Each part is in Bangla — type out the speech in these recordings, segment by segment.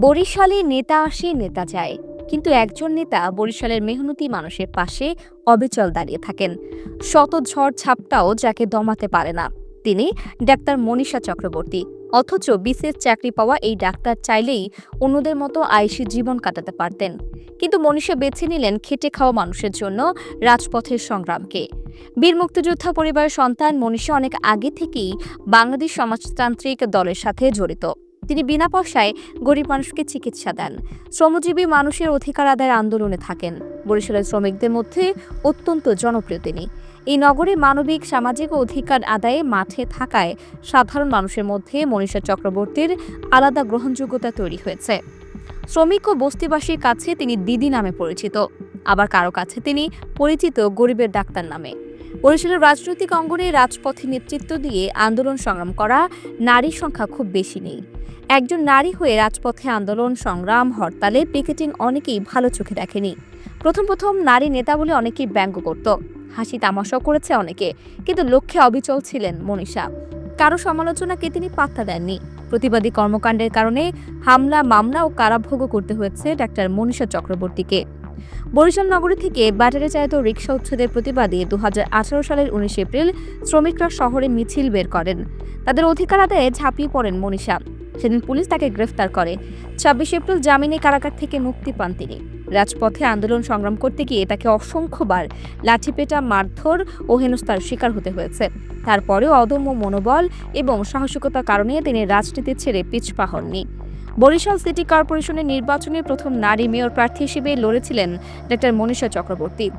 বরিশালে নেতা আসে, নেতা যায়। কিন্তু একজন নেতা বরিশালের মেহনতি মানুষের পাশে অবিচল দাঁড়িয়ে থাকেন। শত ঝড় ছাপটাও যাকে দমাতে পারে না। তিনি ডাক্তার মনীষা চক্রবর্তী। অথচ বিশেষ চাকরি পাওয়া এই ডাক্তার চাইলেই অন্যদের মতো আয়সী জীবন কাটাতে পারতেন। কিন্তু মনীষা বেছে নিলেন খেটে খাওয়া মানুষের জন্য রাজপথের সংগ্রামকে। বীর মুক্তিযোদ্ধা পরিবারের সন্তান মনীষা অনেক আগে থেকেই বাংলাদেশ সমাজতান্ত্রিক দলের সাথে জড়িত। তিনি বিনা পয়সায় গরিব মানুষকে চিকিৎসা দেন। শ্রমজীবী মানুষের অধিকার আদায়ের আন্দোলনে থাকেন। বরিশালের শ্রমিকদের মধ্যে অত্যন্ত জনপ্রিয় তিনি। এই নগরে মানবিক, সামাজিক অধিকার আদায়ে মাঠে থাকায় সাধারণ মানুষের মধ্যে মনীষা চক্রবর্তীর আলাদা গ্রহণযোগ্যতা তৈরি হয়েছে। শ্রমিক ও বস্তিবাসীর কাছে তিনি দিদি নামে পরিচিত। আবার কারও কাছে তিনি পরিচিত গরিবের ডাক্তার নামে। বরিশালের রাজনৈতিক অঙ্গনে রাজপথে নেতৃত্ব দিয়ে আন্দোলন সংগ্রাম করা নারীর সংখ্যা খুব বেশি নেই। একজন নারী হয়ে রাজপথে আন্দোলন, সংগ্রাম, হরতালে পিকেটিং অনেকেই ভালো চোখে দেখেনি। প্রথম প্রথম নারী নেতা বলে অনেকেই ব্যঙ্গ করত। হাসি তামাশাও করেছে অনেকে, কিন্তু লক্ষ্যে অবিচল ছিলেন মনীষা। কারও সমালোচনাকে তিনি পাত্তা দেননি। প্রতিবাদী কর্মকাণ্ডের কারণে হামলা, মামলা ও কারাভোগও করতে হয়েছে ডাক্তার মনীষা চক্রবর্তীকে। বরিশাল নগরী থেকে ব্যাটারি চালিত রিক্সা উচ্ছেদের প্রতিবাদে দুহাজার আঠারো সালের উনিশ এপ্রিল শ্রমিকরা শহরে মিছিল বের করেন। তাদের অধিকার আদায়ে ঝাঁপিয়ে পড়েন মনীষা। সেদিন পুলিশ তাকে গ্রেফতার করে। ছাব্বিশ এপ্রিল জামিনে কারাগার থেকে মুক্তি পান তিনি। রাজপথে আন্দোলন সংগ্রাম করতে গিয়ে তাকে অসংখ্যবার লাঠিপেটা, মারধর ও হেনস্থার শিকার হতে হয়েছে। তারপরেও অদম্য মনোবল এবং সাহসিকতার কারণে তিনি রাজনীতি ছেড়ে পিছপা হননি। বরিশাল সিটি কর্পোরেশনের নির্বাচনে প্রথম নারী মেয়র প্রার্থী হিসেবে লড়েছিলেন ডাক্তার মনীষা চক্রবর্তী।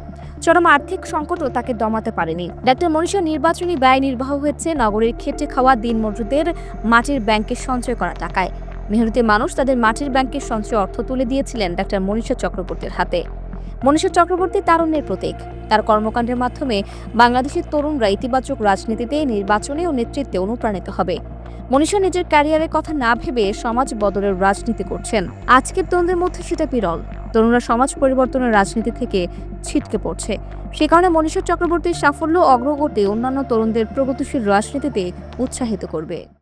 চরম আর্থিক সংকটও তাকে দমাতে পারেনি। ডাক্তার মনীষা নির্বাচনী ব্যয় নির্বাহ হয়েছে, নগরীর খেটে খাওয়া দিনমজুরদের মাটির ব্যাংকে সঞ্চয় করা টাকায়। মেহনতি মানুষ তাদের মাটির ব্যাংকের সঞ্চয় অর্থ তুলে দিয়েছিলেন ডাক্তার মনীষা চক্রবর্তীর হাতে। মনীষা চক্রবর্তী তারুণ্যের প্রতীক। তার কর্মকাণ্ডের মাধ্যমে বাংলাদেশের তরুণরা ইতিবাচক রাজনীতিতে, নির্বাচনে ও নেতৃত্বে অনুপ্রাণিত হবে। মনীষা নিজের ক্যারিয়ারের কথা না ভেবে সমাজ বদলের রাজনীতি করছেন। আজকের তরুণদের মধ্যে সেটা বিরল। তরুণরা সমাজ পরিবর্তনের রাজনীতি থেকে ছিটকে পড়ছে। সে কারণে মনীষা চক্রবর্তীর সাফল্য অগ্রগতি অন্যান্য তরুণদের প্রগতিশীল রাজনীতিতে উৎসাহিত করবে।